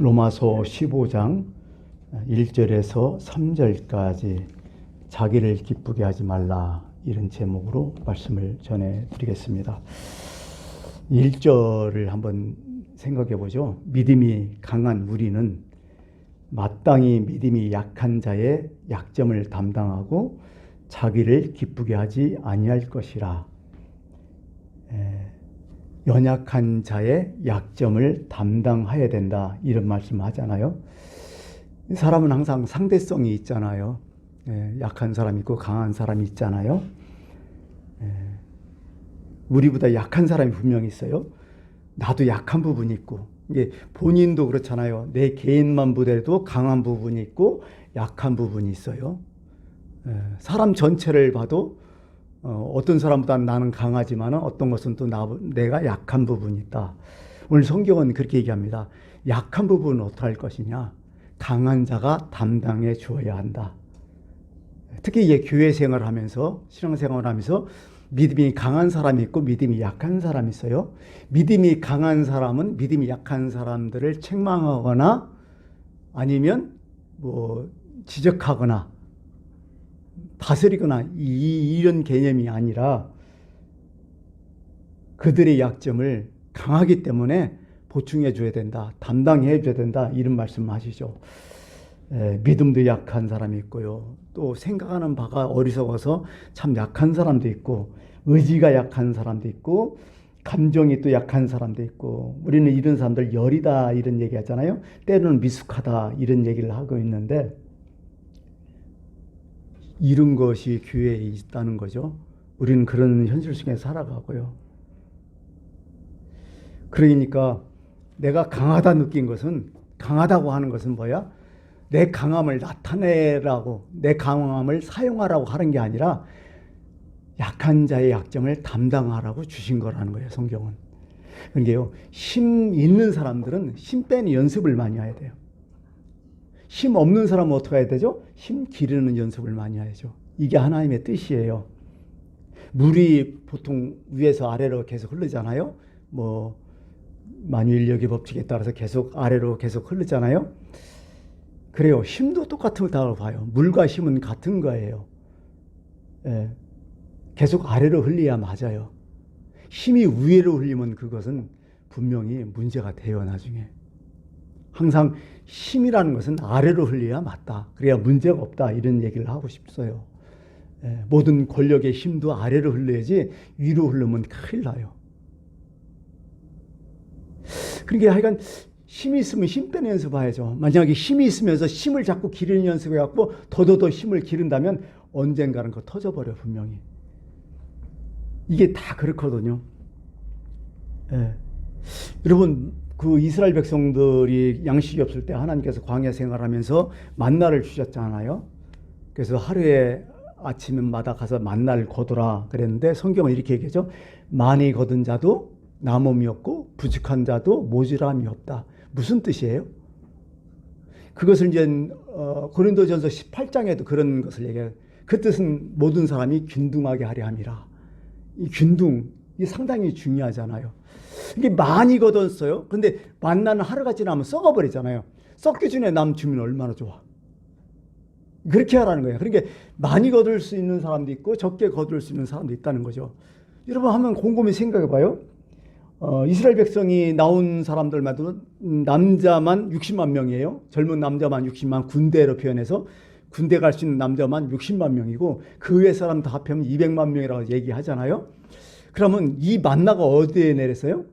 로마서 15장 1절에서 3절까지 자기를 기쁘게 하지 말라 이런 제목으로 말씀을 전해 드리겠습니다. 1절을 한번 생각해 보죠. 믿음이 강한 우리는 마땅히 믿음이 약한 자의 약점을 담당하고 자기를 기쁘게 하지 아니할 것이라. 에, 연약한 자의 약점을 담당해야 된다 이런 말씀 하잖아요. 사람은 항상 상대성이 있잖아요. 예, 약한 사람이 있고 강한 사람이 있잖아요. 예, 우리보다 약한 사람이 분명히 있어요. 나도 약한 부분이 있고 이게 본인도 그렇잖아요. 내 개인만 보더라도 강한 부분이 있고 약한 부분이 있어요. 예, 사람 전체를 봐도 어, 어떤 사람보다 나는 강하지만 어떤 것은 또 나, 내가 약한 부분이 있다. 오늘 성경은 그렇게 얘기합니다. 약한 부분은 어떻게 할 것이냐? 강한 자가 담당해 주어야 한다. 특히 이제 교회 생활을 하면서 신앙 생활을 하면서 믿음이 강한 사람이 있고 믿음이 약한 사람이 있어요. 믿음이 강한 사람은 믿음이 약한 사람들을 책망하거나 아니면 뭐 지적하거나 다스리거나 이, 이런 개념이 아니라 그들의 약점을 강하기 때문에 보충해 줘야 된다. 담당해 줘야 된다. 이런 말씀 하시죠. 에, 믿음도 약한 사람이 있고요. 또 생각하는 바가 어리석어서 참 약한 사람도 있고 의지가 약한 사람도 있고 감정이 또 약한 사람도 있고 우리는 이런 사람들 열이다 이런 얘기 하잖아요. 때로는 미숙하다 이런 얘기를 하고 있는데 이런 것이 교회에 있다는 거죠. 우리는 그런 현실 속에 살아가고요. 그러니까 내가 강하다 느낀 것은 강하다고 하는 것은 뭐야? 내 강함을 나타내라고 내 강함을 사용하라고 하는 게 아니라 약한 자의 약점을 담당하라고 주신 거라는 거예요, 성경은. 그러니까요, 힘 있는 사람들은 힘 빼는 연습을 많이 해야 돼요. 힘 없는 사람은 어떻게 해야 되죠? 힘 기르는 연습을 많이 해야죠. 이게 하나님의 뜻이에요. 물이 보통 위에서 아래로 계속 흐르잖아요. 뭐 만유인력의 법칙에 따라서 계속 아래로 계속 흐르잖아요. 그래요. 힘도 똑같다고 봐요. 물과 힘은 같은 거예요. 예. 계속 아래로 흘려야 맞아요. 힘이 위로 흘리면 그것은 분명히 문제가 돼요, 나중에. 항상 힘이라는 것은 아래로 흘려야 맞다. 그래야 문제가 없다. 이런 얘기를 하고 싶어요. 예, 모든 권력의 힘도 아래로 흘러야지 위로 흐르면 큰일 나요. 그러니까 하여간 힘이 있으면 힘 빼는 연습해야죠. 만약에 힘이 있으면서 힘을 자꾸 기르는 연습해갖고 더더더 힘을 기른다면 언젠가는 그거 터져버려 분명히. 이게 다 그렇거든요. 예. 여러분 그 이스라엘 백성들이 양식이 없을 때 하나님께서 광야 생활하면서 만나를 주셨잖아요. 그래서 하루에 아침마다 가서 만나를 거두라 그랬는데 성경은 이렇게 얘기하죠. 많이 거둔 자도 남음이 없고 부족한 자도 모질함이 없다. 무슨 뜻이에요? 그것을 이제 어, 고린도전서 18장에도 그런 것을 얘기해요. 그 뜻은 모든 사람이 균등하게 하려 함이라. 이 균등 이 상당히 중요하잖아요. 이게 많이 거뒀어요. 근데 만나는 하루가 지나면 썩어버리잖아요. 썩기 전에 남 주면 얼마나 좋아. 그렇게 하라는 거예요. 그러니까 많이 거둘 수 있는 사람도 있고 적게 거둘 수 있는 사람도 있다는 거죠. 여러분 한번 곰곰이 생각해 봐요. 어, 이스라엘 백성이 나온 사람들마다 남자만 60만 명이에요. 젊은 남자만 60만 군대로 표현해서 군대 갈 수 있는 남자만 60만 명이고 그 외 사람 다 합하면 200만 명이라고 얘기하잖아요. 그러면 이 만나가 어디에 내렸어요?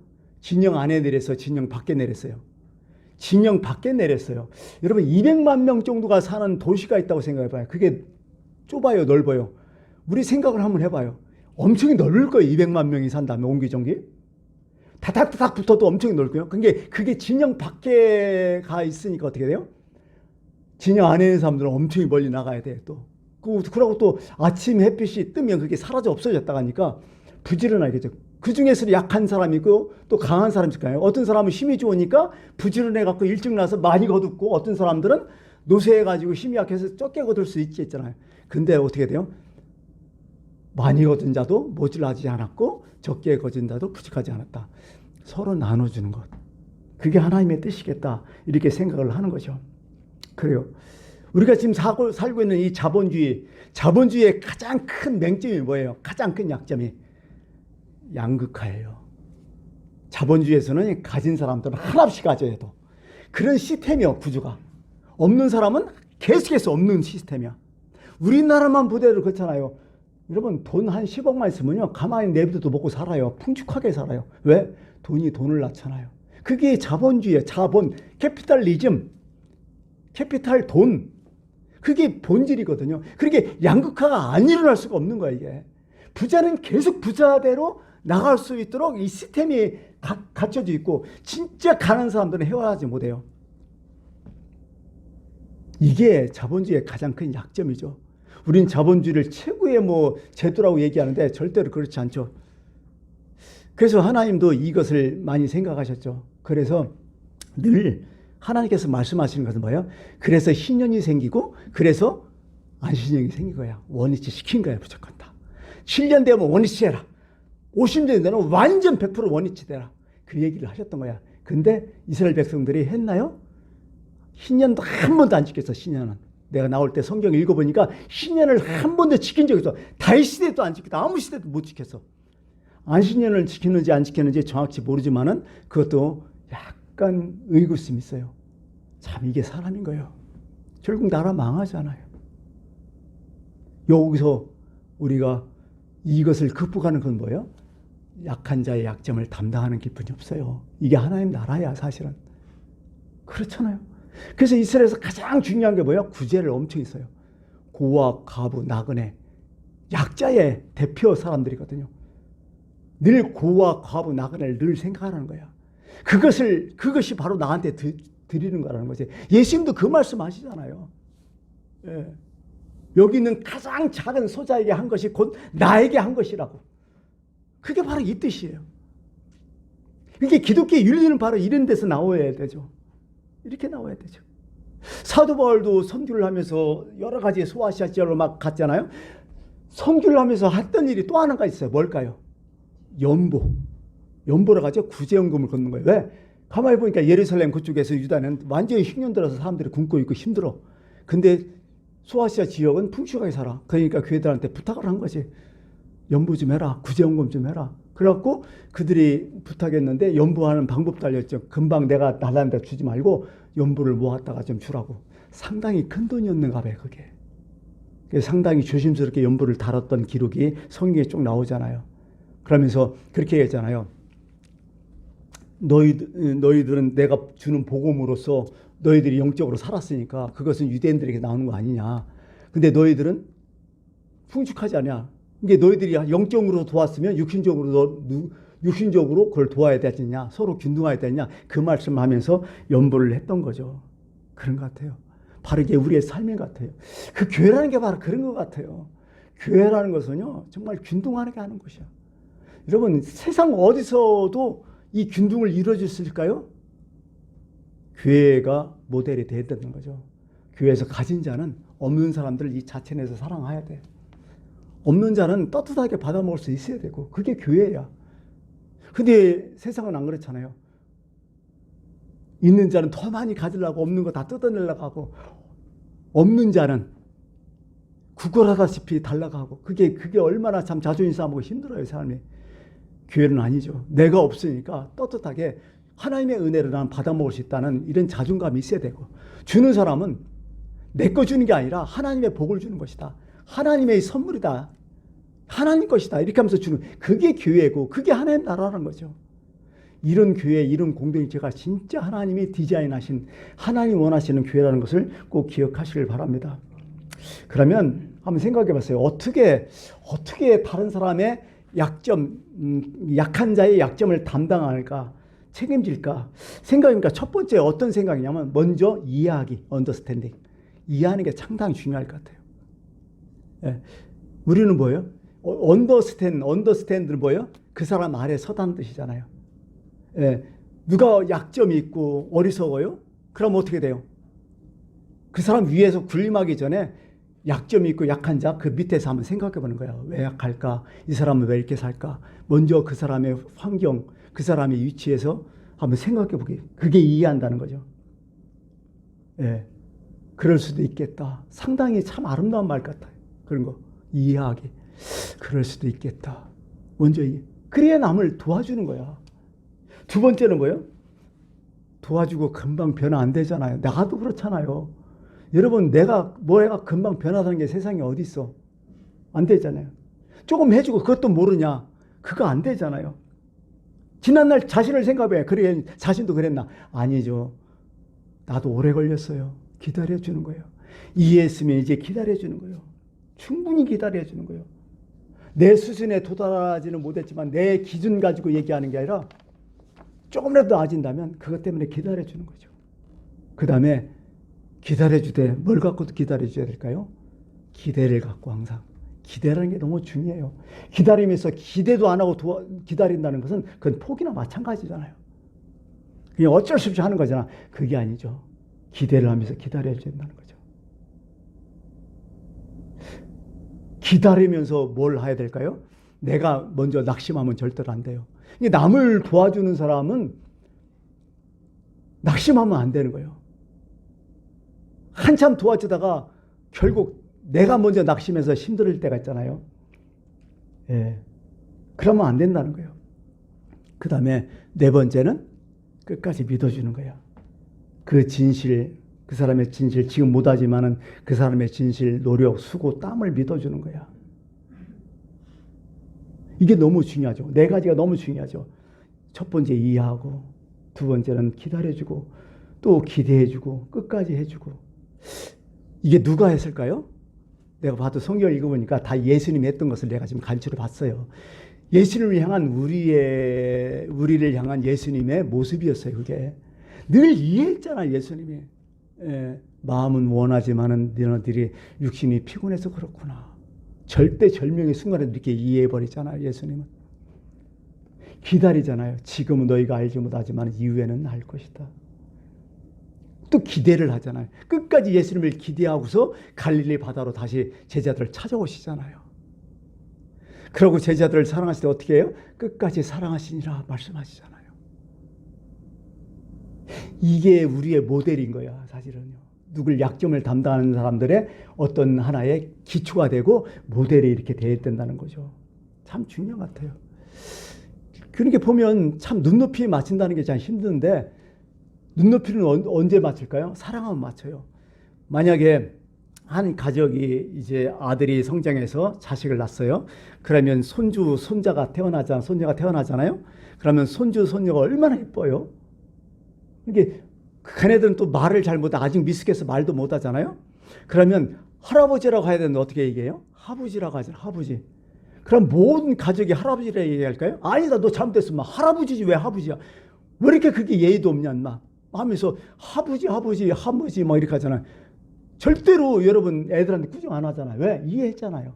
진영 안에 내려서 진영 밖에 내렸어요. 진영 밖에 내렸어요. 여러분 200만 명 정도가 사는 도시가 있다고 생각해 봐요. 그게 좁아요, 넓어요. 우리 생각을 한번 해 봐요. 엄청 넓을 거예요. 200만 명이 산다면 옹기종기. 다닥다닥 붙어도 엄청 넓고요. 그게 그게 진영 밖에 가 있으니까 어떻게 돼요? 진영 안에 있는 사람들은 엄청 멀리 나가야 돼 또. 그러고 또 아침 햇빛이 뜨면 그게 사라져 없어졌다 가니까 부지런하겠죠. 그 중에서 약한 사람이 있고 또 강한 사람이 있을까요? 어떤 사람은 힘이 좋으니까 부지런해 갖고 일찍 나서 많이 거둡고 어떤 사람들은 노쇠해 가지고 힘이 약해서 적게 거둘 수 있지 있잖아요. 근데 어떻게 돼요? 많이 거둔 자도 모질하지 않았고 적게 거둔 자도 부족하지 않았다. 서로 나눠주는 것. 그게 하나님의 뜻이겠다. 이렇게 생각을 하는 거죠. 그래요. 우리가 지금 사고, 살고 있는 이 자본주의, 자본주의의 가장 큰 맹점이 뭐예요? 가장 큰 약점이 양극화예요. 자본주의에서는 가진 사람들은 하나씩 가져야 돼. 그런 시스템이요, 구조가. 없는 사람은 계속해서 없는 시스템이야. 우리나라만 보대로 그렇잖아요. 여러분, 돈 한 10억만 있으면요, 가만히 내비둬도 먹고 살아요. 풍족하게 살아요. 왜? 돈이 돈을 낳잖아요. 그게 자본주의예요. 자본, 캐피탈리즘, 캐피탈 돈. 그게 본질이거든요. 그렇게 양극화가 안 일어날 수가 없는 거야, 이게. 부자는 계속 부자대로 나갈 수 있도록 이 시스템이 가, 갖춰져 있고, 진짜 가난한 사람들은 헤어나지 못해요. 이게 자본주의의 가장 큰 약점이죠. 우린 자본주의를 최고의 뭐 제도라고 얘기하는데 절대로 그렇지 않죠. 그래서 하나님도 이것을 많이 생각하셨죠. 그래서 늘 하나님께서 말씀하시는 것은 뭐예요? 그래서 신년이 생기고 그래서 안신년이 생긴 거야. 원위치 시킨 거야 무조건 다. 7년 되면 원위치 해라. 50년 되면 완전 100% 원위치 되라. 그 얘기를 하셨던 거야. 근데 이스라엘 백성들이 했나요? 신년도 한 번도 안 지켰어 신년은. 내가 나올 때 성경 읽어보니까 신년을 한 번도 지킨 적이 없어. 다윗 시대도 안 지켰다. 아무 시대도 못 지켰어. 안신년을 지켰는지 안 지켰는지 정확히 모르지만은 그것도 약간 의구심이 있어요. 참 이게 사람인 거예요. 결국 나라 망하잖아요. 여기서 우리가 이것을 극복하는 건 뭐예요? 약한 자의 약점을 담당하는 기분이 없어요. 이게 하나님 나라야 사실은. 그렇잖아요. 그래서 이스라엘에서 가장 중요한 게 뭐예요? 구제를 엄청 있어요. 고아, 가부, 나그네, 약자의 대표 사람들이거든요. 늘 고아, 과부, 나그네를 늘 생각하는 거야. 그것을 그것이 바로 나한테 드, 드리는 거라는 거지. 예수님도 그 말씀 하시잖아요. 예. 여기 있는 가장 작은 소자에게 한 것이 곧 나에게 한 것이라고. 그게 바로 이 뜻이에요. 이게 기독교의 윤리는 바로 이런 데서 나와야 되죠. 이렇게 나와야 되죠. 사도 바울도 선교를 하면서 여러 가지 소아시아 지역으로 막 갔잖아요. 선교를 하면서 했던 일이 또 하나가 있어요. 뭘까요? 연보. 연보라 가지고 구제연금을 걷는 거예요. 왜? 가만히 보니까 예루살렘 그쪽에서 유다는 완전히 흉년 들어서 사람들이 굶고 있고 힘들어. 근데 소아시아 지역은 풍족하게 살아. 그러니까 교회들한테 부탁을 한 거지. 연보 좀 해라. 구제연금 좀 해라. 그래갖고 그들이 부탁했는데 연보하는 방법도 알렸죠. 금방 내가 나한테 주지 말고 연보를 모았다가 좀 주라고. 상당히 큰 돈이었는가 봐요, 그게. 상당히 조심스럽게 연보를 다뤘던 기록이 성경에 쭉 나오잖아요. 그러면서 그렇게 했잖아요. 너희 너희들은 내가 주는 복음으로써 너희들이 영적으로 살았으니까 그것은 유대인들에게 나오는 거 아니냐. 근데 너희들은 풍족하지 않냐. 이게 너희들이 영적으로 도왔으면 육신적으로 너, 육신적으로 그걸 도와야 되느냐. 서로 균등해야 되느냐. 그 말씀을 하면서 연보를 했던 거죠. 그런 것 같아요. 바로 이게 우리의 삶인 것 같아요. 그 교회라는 게 바로 그런 것 같아요. 교회라는 것은요, 정말 균등하게 하는 것이야. 여러분, 세상 어디서도 이 균등을 이루어질 수 있을까요? 교회가 모델이 돼야 되는 거죠. 교회에서 가진 자는 없는 사람들을 이 자체 내에서 사랑해야 돼. 없는 자는 떳떳하게 받아먹을 수 있어야 되고, 그게 교회야. 근데 세상은 안 그렇잖아요. 있는 자는 더 많이 가지려고 없는 거 다 뜯어내려고 하고, 없는 자는 구걸하다시피 달라가고, 그게, 그게 얼마나 참 자존심 싸움하고 힘들어요, 삶이. 교회는 아니죠. 내가 없으니까 떳떳하게 하나님의 은혜를 난 받아먹을 수 있다는 이런 자존감이 있어야 되고 주는 사람은 내 거 주는 게 아니라 하나님의 복을 주는 것이다. 하나님의 선물이다. 하나님 것이다. 이렇게 하면서 주는 그게 교회고 그게 하나님 나라라는 거죠. 이런 교회, 이런 공동체가 진짜 하나님이 디자인하신 하나님 원하시는 교회라는 것을 꼭 기억하시길 바랍니다. 그러면 한번 생각해 봤어요. 어떻게 어떻게 다른 사람의 약점, 음, 약한 자의 약점을 담당할까? 책임질까? 생각이니까 첫 번째 어떤 생각이냐면 먼저 이해하기, 언더스탠딩. 이해하는 게 상당히 중요할 것 같아요. 예. 우리는 뭐예요? 언더스탠, 언더스탠드는 뭐예요? 그 사람 아래 서다는 뜻이잖아요. 예. 누가 약점이 있고 어리석어요? 그럼 어떻게 돼요? 그 사람 위에서 군림하기 전에 약점이 있고 약한 자 그 밑에서 한번 생각해 보는 거야. 왜 약할까? 이 사람은 왜 이렇게 살까? 먼저 그 사람의 환경, 그 사람의 위치에서 한번 생각해 보기. 그게 이해한다는 거죠. 예. 그럴 수도 있겠다. 상당히 참 아름다운 말 같아요. 그런 거. 이해하기. 그럴 수도 있겠다. 먼저 이 그래야 남을 도와주는 거야. 두 번째는 뭐예요? 도와주고 금방 변화 안 되잖아요. 나도 그렇잖아요. 여러분 내가 뭐가 금방 변화하는 게 세상에 어디 있어? 안 되잖아요. 조금 해주고 그것도 모르냐? 그거 안 되잖아요. 지난날 자신을 생각해. 그래 자신도 그랬나? 아니죠. 나도 오래 걸렸어요. 기다려 주는 거예요. 이해했으면 이제 기다려 주는 거예요. 충분히 기다려 주는 거예요. 내 수준에 도달하지는 못했지만 내 기준 가지고 얘기하는 게 아니라 조금이라도 나아진다면 그것 때문에 기다려 주는 거죠. 그 다음에 기다려 주되 뭘 갖고 기다려 줘야 될까요? 기대를 갖고 항상 기대라는 게 너무 중요해요. 기다리면서 기대도 안 하고 도와, 기다린다는 것은 그건 포기나 마찬가지잖아요. 그냥 어쩔 수 없이 하는 거잖아. 그게 아니죠. 기대를 하면서 기다려야 된다는 거죠. 기다리면서 뭘 해야 될까요? 내가 먼저 낙심하면 절대로 안 돼요. 남을 도와주는 사람은 낙심하면 안 되는 거예요. 한참 도와주다가 결국 내가 먼저 낙심해서 힘들 때가 있잖아요. 예. 그러면 안 된다는 거예요. 그 다음에 네 번째는 끝까지 믿어주는 거야. 그 진실, 그 사람의 진실, 지금 못하지만은 그 사람의 진실, 노력, 수고, 땀을 믿어주는 거야. 이게 너무 중요하죠. 네 가지가 너무 중요하죠. 첫 번째 이해하고, 두 번째는 기다려주고, 또 기대해주고, 끝까지 해주고. 이게 누가 했을까요? 내가 봐도 성경 읽어보니까 다 예수님이 했던 것을 내가 지금 간추려 봤어요. 예수님을 향한 우리의 우리를 향한 예수님의 모습이었어요. 그게 늘 이해했잖아 예수님이. 예, 마음은 원하지만은 너희들이 육신이 피곤해서 그렇구나. 절대 절명의 순간에 이렇게 이해해 버리잖아요. 예수님은 기다리잖아요. 지금은 너희가 알지 못하지만 이후에는 알 것이다. 또 기대를 하잖아요. 끝까지 예수님을 기대하고서 갈릴리 바다로 다시 제자들을 찾아오시잖아요. 그러고 제자들을 사랑하실 때 어떻게 해요? 끝까지 사랑하시니라 말씀하시잖아요. 이게 우리의 모델인 거야, 사실은요. 누굴 약점을 담당하는 사람들의 어떤 하나의 기초가 되고 모델이 이렇게 돼야 된다는 거죠. 참 중요한 것 같아요. 그렇게 보면 참 눈높이 맞춘다는 게 참 힘든데 눈높이는 언제 맞출까요? 사랑하면 맞춰요. 만약에 한 가족이 이제 아들이 성장해서 자식을 낳았어요. 그러면 손주, 손자가 태어나잖아, 손자가 태어나잖아요. 그러면 손주, 손녀가 얼마나 예뻐요. 이게 걔네들은 또 말을 잘 못해 아직 미숙해서 말도 못 하잖아요. 그러면 할아버지라고 해야 되는데 어떻게 얘기해요? 하부지라고 하잖아, 하부지. 그럼 모든 가족이 할아버지라 얘기할까요? 아니다, 너 잘못됐어. 막 할아버지지 왜 하부지야? 왜 이렇게 그게 예의도 없냐, 막 하면서 하부지, 하부지, 하부지 막 이렇게 하잖아요. 절대로 여러분 애들한테 구정 안 하잖아요. 왜? 이해했잖아요.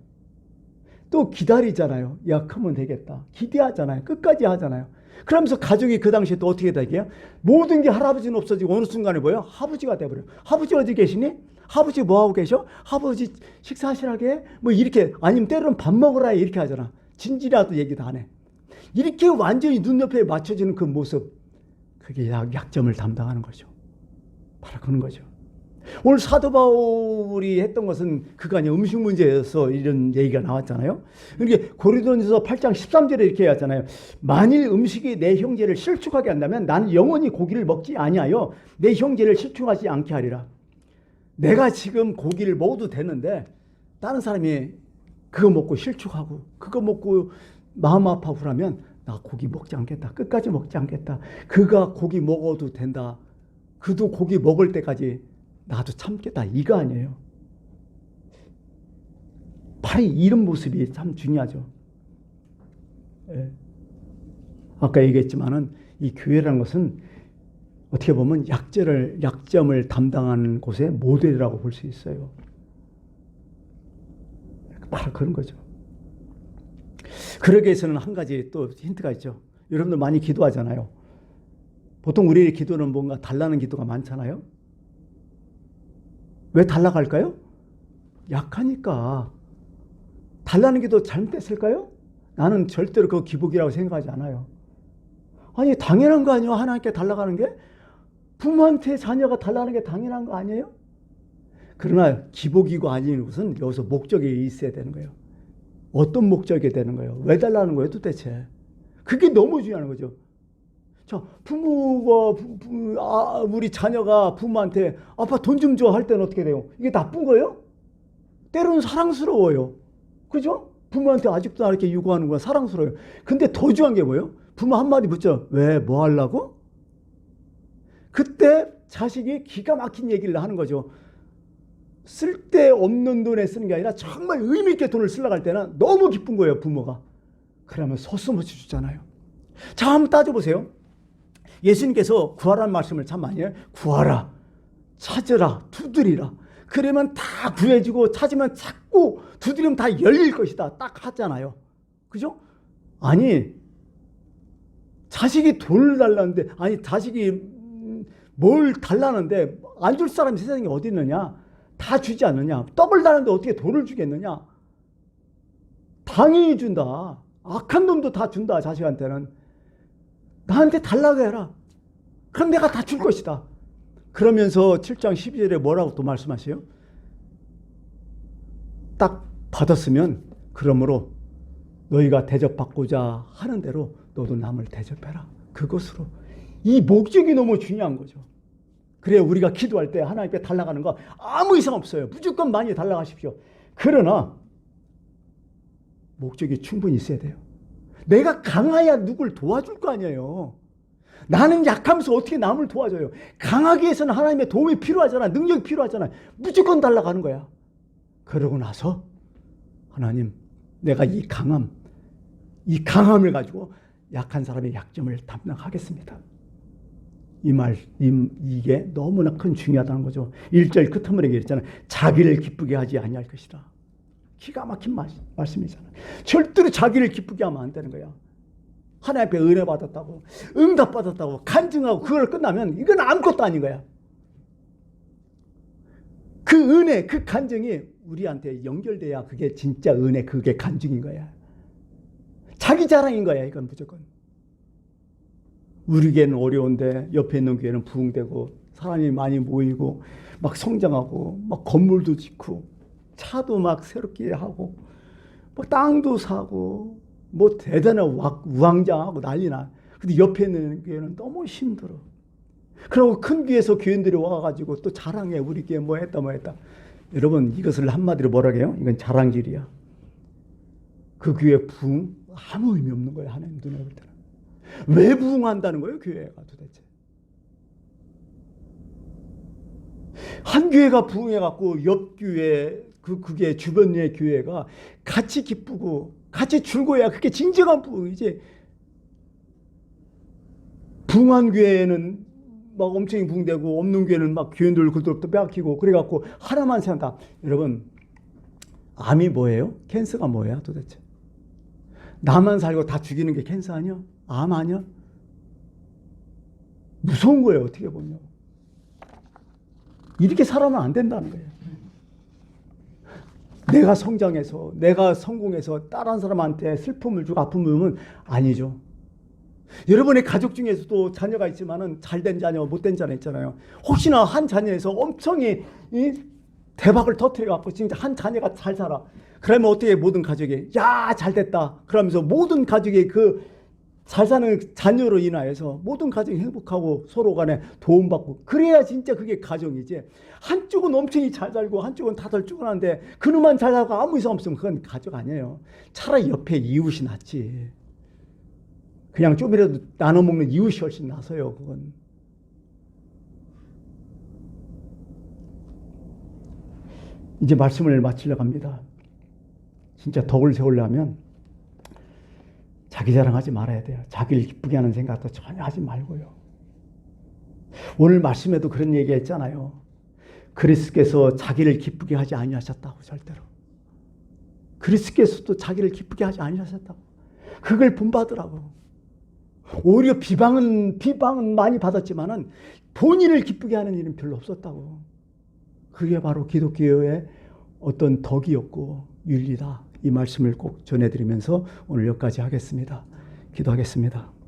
또 기다리잖아요. 약하면 되겠다. 기대하잖아요. 끝까지 하잖아요. 그러면서 가족이 그 당시에 또 어떻게 되게요? 모든 게 할아버지는 없어지고 어느 순간에 뭐예요? 하부지가 돼버려요. 하부지 어디 계시니? 하부지 뭐 하고 계셔? 하부지 식사하시라게? 뭐 이렇게 아니면 때로는 밥 먹으라 이렇게 하잖아. 진지라도 얘기도 안 해. 이렇게 완전히 눈높이에 맞춰지는 그 모습 그게 약, 약점을 담당하는 거죠. 바로 그런 거죠. 오늘 사도 바울이 했던 것은 아니라 음식 문제에서 이런 얘기가 나왔잖아요. 이게 고린도전서 8장 13절에 이렇게 하잖아요. 만일 음식이 내 형제를 실축하게 한다면 나는 영원히 고기를 먹지 아니하여 내 형제를 실축하지 않게 하리라. 내가 지금 고기를 먹어도 되는데 다른 사람이 그거 먹고 실축하고 그거 먹고 마음 아파하고 그러면 나 고기 먹지 않겠다. 끝까지 먹지 않겠다. 그가 고기 먹어도 된다. 그도 고기 먹을 때까지 나도 참겠다. 이거 아니에요. 바로 이런 모습이 참 중요하죠. 예. 아까 얘기했지만은 이 교회라는 것은 어떻게 보면 약점을 약점을 담당하는 곳의 모델이라고 볼 수 있어요. 바로 그런 거죠. 그러기 위해서는 한 가지 또 힌트가 있죠. 여러분들 많이 기도하잖아요. 보통 우리의 기도는 뭔가 달라는 기도가 많잖아요. 왜 달라갈까요? 약하니까. 달라는 기도 잘못됐을까요? 나는 절대로 그 기복이라고 생각하지 않아요. 아니 당연한 거 아니에요? 하나님께 달라가는 게 부모한테 자녀가 달라는 게 당연한 거 아니에요? 그러나 기복이고 아닌 것은 여기서 목적이 있어야 되는 거예요. 어떤 목적이 되는 거예요? 왜 달라는 거예요, 도대체? 그게 너무 중요한 거죠. 자, 부모가 부, 부, 아, 우리 자녀가 부모한테 아빠 돈 좀 줘 할 때는 어떻게 돼요? 이게 나쁜 거예요? 때로는 사랑스러워요. 그죠? 부모한테 아직도 이렇게 요구하는 거야 사랑스러워요. 근데 더 중요한 게 뭐예요? 부모 한마디 묻죠. 왜? 뭐 하려고? 그때 자식이 기가 막힌 얘기를 하는 거죠. 쓸데없는 돈에 쓰는 게 아니라 정말 의미 있게 돈을 쓰려고 할 때는 너무 기쁜 거예요, 부모가. 그러면 서슴없이 주잖아요. 자, 한번 따져보세요. 예수님께서 구하라는 말씀을 참 많이 해요. 구하라, 찾으라, 두드리라. 그러면 다 구해지고 찾으면 찾고 두드리면 다 열릴 것이다. 딱 하잖아요. 그죠? 아니, 자식이 돈을 달라는데, 아니, 자식이 음, 뭘 달라는데 안 줄 사람이 세상에 어디 있느냐? 다 주지 않느냐? 떡을 달는데 어떻게 돈을 주겠느냐? 당연히 준다. 악한 놈도 다 준다, 자식한테는. 나한테 달라고 해라. 그럼 내가 다 줄 것이다. 그러면서 7장 12절에 뭐라고 또 말씀하세요? 딱 받았으면 그러므로 너희가 대접받고자 하는 대로 너도 남을 대접해라. 그것으로. 이 목적이 너무 중요한 거죠. 그래야 우리가 기도할 때 하나님께 달라가는 거 아무 이상 없어요. 무조건 많이 달라가십시오. 그러나 목적이 충분히 있어야 돼요. 내가 강해야 누굴 도와줄 거 아니에요. 나는 약하면서 어떻게 남을 도와줘요? 강하게 해서는 하나님의 도움이 필요하잖아. 능력이 필요하잖아. 무조건 달라가는 거야. 그러고 나서 하나님, 내가 이 강함, 이 강함을 가지고 약한 사람의 약점을 담당하겠습니다. 이 말, 이, 이게 너무나 큰 중요하다는 거죠. 1절 끝머리에 얘기했잖아요. 자기를 기쁘게 하지 아니할 것이다. 기가 막힌 말, 말씀이잖아요. 절대로 자기를 기쁘게 하면 안 되는 거야. 하나님 앞에 은혜 받았다고, 응답 받았다고, 간증하고 그걸 끝나면 이건 아무것도 아닌 거야. 그 은혜, 그 간증이 우리한테 연결돼야 그게 진짜 은혜, 그게 간증인 거야. 자기 자랑인 거야, 이건 무조건. 우리 교회는 어려운데 옆에 있는 교회는 부흥되고 사람이 많이 모이고 막 성장하고 막 건물도 짓고 차도 막 새롭게 하고 뭐 땅도 사고 뭐 대단한 우왕좌왕하고 난리나. 근데 옆에 있는 교회는 너무 힘들어. 그리고 큰 교회에서 교인들이 와가지고 또 자랑해. 우리 교회 뭐 했다 뭐 했다. 여러분 이것을 한마디로 뭐라 해요? 이건 자랑질이야. 그 교회 부흥 아무 의미 없는 거예요. 하나님 눈에 볼 때는. 왜 부흥한다는 거예요? 교회가 도대체. 한 교회가 부흥해 갖고 옆 교회 그 그게 주변의 교회가 같이 기쁘고 같이 즐거워야 그게 진정한 부흥이지. 부흥한 교회는 막 엄청 부흥되고 없는 교회는 막 교인들 그들부터 빼앗기고 그래갖고 하나만 생각다. 여러분 암이 뭐예요? 캔서가 뭐야 도대체? 나만 살고 다 죽이는 게 캔서 아니야? 암 아니야? 무서운 거예요 어떻게 보면. 이렇게 살아면 안 된다는 거예요. 내가 성장해서 내가 성공해서 다른 사람한테 슬픔을 주고 아픔을 주면 아니죠. 여러분의 가족 중에서도 자녀가 있지만은 잘된 자녀, 못된 자녀 있잖아요. 혹시나 한 자녀에서 엄청이 대박을 터트려 갖고 진짜 한 자녀가 잘 살아. 그러면 어떻게 모든 가족이 야 잘 됐다. 그러면서 모든 가족이 그 잘 사는 자녀로 인하여서 모든 가정이 행복하고 서로 간에 도움받고 그래야 진짜 그게 가정이지. 한쪽은 엄청히 잘 살고 한쪽은 다들 쭈그한데 그놈만 잘 살고 아무 이상 없으면 그건 가족 아니에요. 차라리 옆에 이웃이 낫지. 그냥 좀이라도 나눠 먹는 이웃이 훨씬 나서요 그건. 이제 말씀을 마치려고 합니다. 진짜 덕을 세우려면 자기 자랑하지 말아야 돼요. 자기를 기쁘게 하는 생각도 전혀 하지 말고요. 오늘 말씀에도 그런 얘기 했잖아요. 그리스께서 자기를 기쁘게 하지 아니하셨다고 절대로. 그리스께서도 자기를 기쁘게 하지 아니하셨다고. 그걸 본받으라고. 오히려 비방은 비방은 많이 받았지만은 본인을 기쁘게 하는 일은 별로 없었다고. 그게 바로 기독교의 어떤 덕이었고 윤리다. 이 말씀을 꼭 전해드리면서 오늘 여기까지 하겠습니다. 기도하겠습니다.